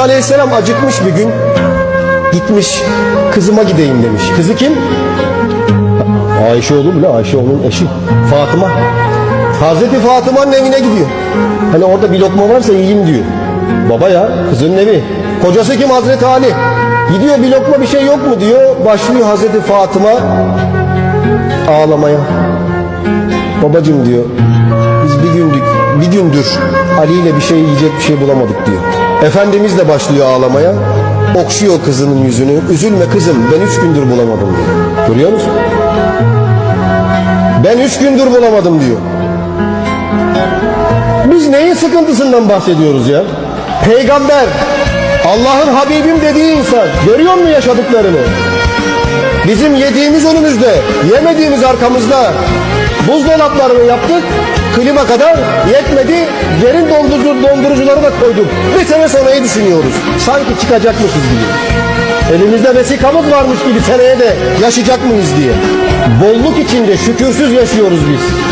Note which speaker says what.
Speaker 1: Aleyhisselam acıkmış bir gün. Gitmiş kızıma gideyim demiş. Kızı kim? Ayşe oğlu bile Ayşe onun eşi. Fatıma. Hazreti Fatıma'nın evine gidiyor. Hani orada bir lokma varsa yiyeyim diyor. Baba ya kızın evi. Kocası kim Hazreti Ali. Gidiyor bir lokma bir şey yok mu diyor. Başlıyor Hazreti Fatıma ağlamaya. Babacım diyor. Biz bir gündük, bir gündür Ali ile bir şey yiyecek bir şey bulamadık diyor. Efendimiz de başlıyor ağlamaya. Okşuyor kızının yüzünü. Üzülme kızım ben üç gündür bulamadım diyor. Görüyor musun? Ben üç gündür bulamadım diyor. Biz neyin sıkıntısından bahsediyoruz ya? Peygamber, Allah'ın Habibim dediği insan. Görüyor musun yaşadıklarını? Bizim yediğimiz önümüzde, yemediğimiz arkamızda. Buzdolaplarını yaptık, klima kadar yetmedi. Derin dondurucu, dondurucuları da koyduk. Bir sene sonrayı düşünüyoruz. Sanki çıkacakmışız gibi. Elimizde vesikamız varmış gibi seneye de yaşayacak mıyız diye. Bolluk içinde şükürsüz yaşıyoruz biz.